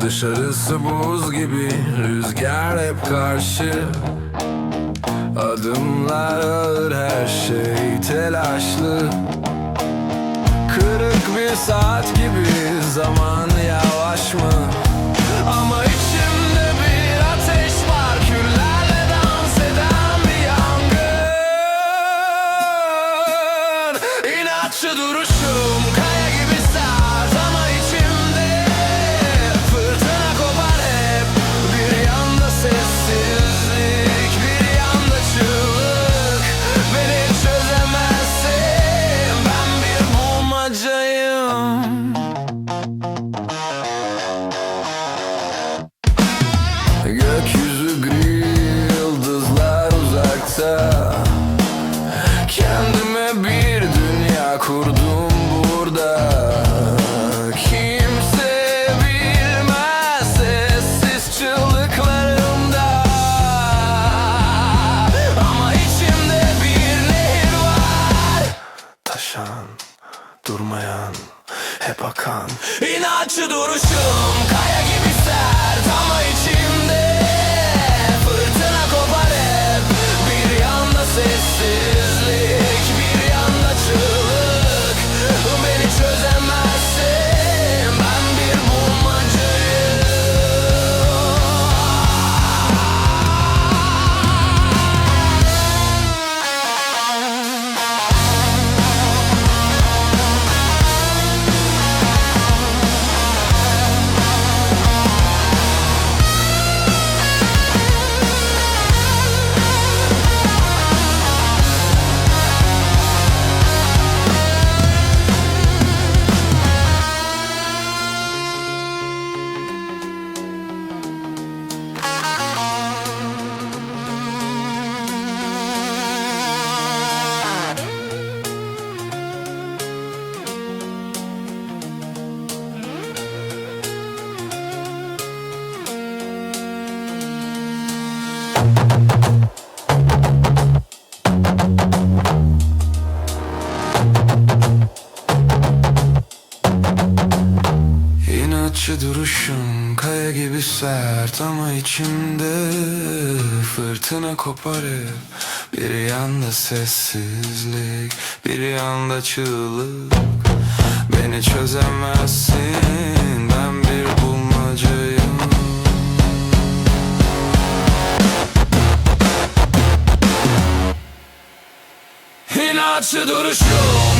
Dışarısı buz gibi Rüzgar hep karşı. Adımlar ağır her şey telaşlı. Kırık bir saat gibi zaman yavaş durmayan, hep akan. İnatçı duruşum kaya gibi sert Ama içimde fırtına İnatçı duruşun kaya gibi sert ama içimde fırtına kopar hep Bir yanda sessizlik, bir yanda çığlık. Beni çözemezsin, İnatçı duruşum